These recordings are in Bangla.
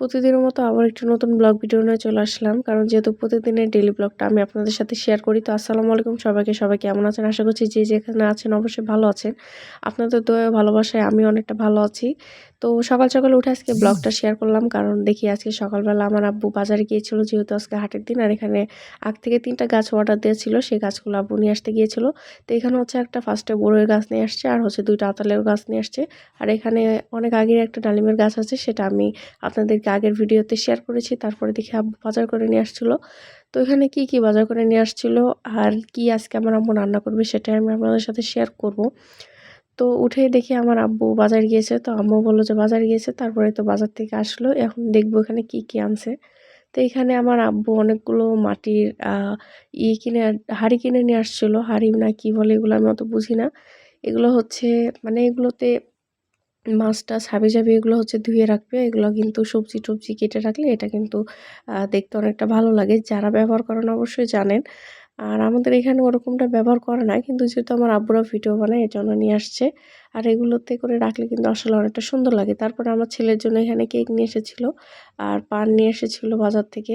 প্রতিদিনের মতো আবার একটি নতুন ব্লগ ভিডিও নিয়ে চলে আসলাম। কারণ যেহেতু প্রতিদিনের ডেলি ব্লগটা আমি আপনাদের সাথে শেয়ার করি, তো আসসালামু আলাইকুম সবাইকে। সবাই কেমন আছেন? আশা করছি যে যেখানে আছেন অবশ্যই ভালো আছেন। আপনাদের দয়া ভালোবাসায় আমি অনেকটা ভালো আছি। তো সকাল সকাল উঠে আজকে ব্লগটা শেয়ার করলাম, কারণ দেখি আজকে সকালবেলা আমার আব্বু বাজারে গিয়েছিল, যেহেতু আজকে হাটের দিন, আর এখানে আগ থেকে তিনটা গাছ অর্ডার দিয়েছিল, সেই গাছগুলো আব্বু নিয়ে আসতে গিয়েছিল। তো এখানে হচ্ছে একটা ফার্স্টে বড়োর গাছ নিয়ে আসছে, আর হচ্ছে দুইটা আতালের গাছ নিয়ে আসছে। আর এখানে অনেক আগের একটা ডালিমের গাছ আছে, সেটা আমি আপনাদেরকে আগের ভিডিওতে শেয়ার করেছি, তারপরে দেখি আব্বু বাজার করে নিয়ে আসছিল। তো এখানে কি কি বাজার করে নিয়ে আসছিল, আর কি আজকে আমার আম্মু রান্না করবে, সেটাই আমি আপনাদের সাথে শেয়ার করব। তো উঠে দেখি আমার আব্বু বাজার গিয়েছে তো আম্মু বলল যে, বাজার গিয়েছে, তারপরে তো বাজার থেকে আসলো এখন দেখব এখানে কি কি আনছে তো এখানে আমার আব্বু অনেকগুলো মাটির ই কিনে, হাড়ি কিনে নিয়ে আসছিল হাড়ি না কি বলে এগুলো আমি অত বুঝি না এগুলো হচ্ছে মানে এগুলোতে মাছ টাছ হাবি-জাবি এগুলো হচ্ছে ধুয়ে রাখবে। এগুলো কিন্তু সবজি-টবজি কেটে রাখলে এটা কিন্তু দেখতে অনেকটা ভালো লাগে। যারা ব্যবহার করেন অবশ্যই জানেন। আর আমাদের এখানে ওরকমটা ব্যবহার করে না। কিন্তু যেহেতু আমার আব্বুরা ভিডিও বানায় জন্য নিয়ে আসছে। আর এগুলোতে করে রাখলে কিন্তু আসলে অনেকটা সুন্দর লাগে। তারপরে আমার ছেলের জন্য এখানে কেক নিয়ে এসেছিল। আর পান নিয়ে এসেছিল বাজার থেকে।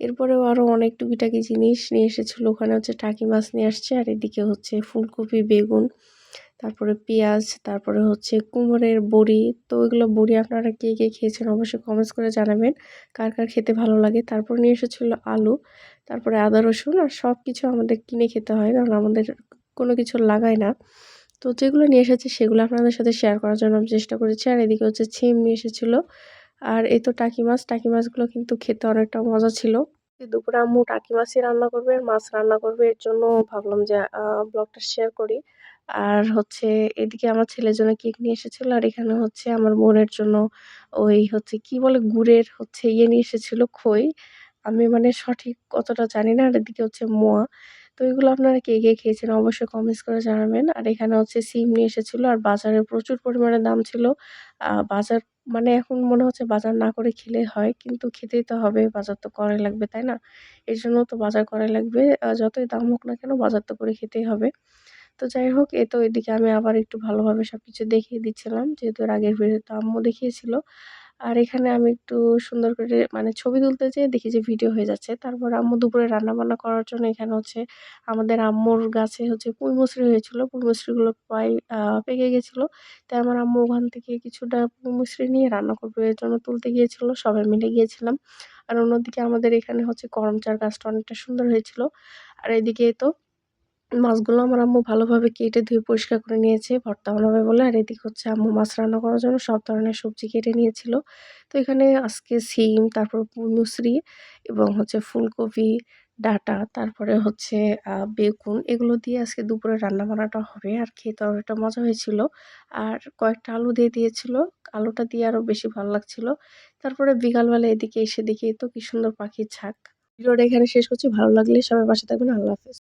এরপরেও আরও অনেক টুকিটাকি জিনিস নিয়ে এসেছিল ওখানে হচ্ছে টাকি মাছ নিয়ে আসছে আর এদিকে হচ্ছে ফুলকপি, বেগুন তারপরে পেঁয়াজ, তারপরে হচ্ছে কুমড়ের বড়ি। তো ওইগুলো বড়ি আপনারা কে কে খেয়েছেন অবশ্যই কমেন্টস করে জানাবেন। কার কার খেতে ভালো লাগে? তারপর নিয়ে এসেছিল আলু, তারপরে আদা, রসুন আর সব কিছু আমাদের কিনে খেতে হয়। কারণ আমাদের কোনো কিছু লাগায় না। তো যেগুলো নিয়ে এসেছে সেগুলো আপনাদের সাথে শেয়ার করার জন্য আমি চেষ্টা করেছি। আর এদিকে হচ্ছে ছিম নিয়ে এসেছিল। আর এই তো টাকি মাছ। টাকি মাছগুলো কিন্তু খেতে অনেকটা মজা ছিল। দুপুরে আম্মু টাকি মাছই রান্না করবে আর মাছ রান্না করবে। এর জন্য ভাবলাম যে ব্লগটা শেয়ার করি। আর হচ্ছে এদিকে আমার ছেলের জন্য কেক নিয়ে এসেছিল, আর এখানে হচ্ছে আমার বোনের জন্য ওই হচ্ছে কি বলে গুড়ের হচ্ছে ইয়ে নিয়ে এসেছিল খই। আমি মানে সঠিক কতটা জানি না, আর এদিকে হচ্ছে মোয়া। তো এগুলো আপনারা কে কে খেয়েছেন অবশ্যই কমেন্টস করে জানাবেন। আর এখানে হচ্ছে সিম নিয়ে এসেছিল, আর বাজারে প্রচুর পরিমাণে দাম ছিল। বাজার মানে এখন মনে হচ্ছে বাজার না করে খেলে হয়, কিন্তু খেতেই তো হবে, বাজার তো করাই লাগবে, তাই না? এর জন্য তো বাজার করাই লাগবে। যতই দাম হোক না কেন বাজার তো করে খেতেই হবে। তো যাই হোক, এ তো এদিকে আমি আবার একটু ভালোভাবে সব কিছু দেখিয়ে দিচ্ছিলাম। যেহেতু আগের ভিডিওতে আম্মু দেখিয়েছিল। আর এখানে আমি একটু সুন্দর করে মানে ছবি তুলতে যেয়ে দেখি যে ভিডিও হয়ে যাচ্ছে। তারপর আম্মু দুপুরে রান্নাবান্না করার জন্য এখানে হচ্ছে আমাদের আম্মুর গাছে হচ্ছে পুঁই হয়েছিল। মুসরিগুলো প্রায় পেকে গেছিল। তাই আমার আম্মু ওখান থেকে কিছুটা পুঁই নিয়ে রান্না করবে এর জন্য তুলতে গিয়েছিল। সবাই মিলে গিয়েছিলাম। আর অন্যদিকে আমাদের এখানে হচ্ছে করমচার গাছটা অনেকটা সুন্দর হয়েছিল। আর এদিকে তো মাছগুলো আমার আম্মু ভালোভাবে কেটে ধুয়ে পরিষ্কার করে নিয়েছে। ভর্তা বানাবে বলে। আর এদিক হচ্ছে আম্মু মাছ রান্না করার জন্য সব ধরনের সবজি কেটে নিয়েছিল। তো এখানে আজকে সিম, তারপর মুসরি এবং হচ্ছে ফুলকপি, ডাটা, তারপরে হচ্ছে বেগুন এগুলো দিয়ে আজকে দুপুরে রান্না বান্নাটা হবে। আর খেতে অনেকটা মজা হয়েছিল। আর কয়েকটা আলু দিয়ে দিয়েছিল। আলুটা দিয়ে আরও বেশি ভালো লাগছিল। তারপরে বিকালবেলা এদিকে এসে দেখি তো কি সুন্দর পাখির ঝাঁক ভিডিওটা এখানে শেষ করছি। ভালো লাগলে সবাই পাশে থাকবেন। আল্লাহ হাফেজ।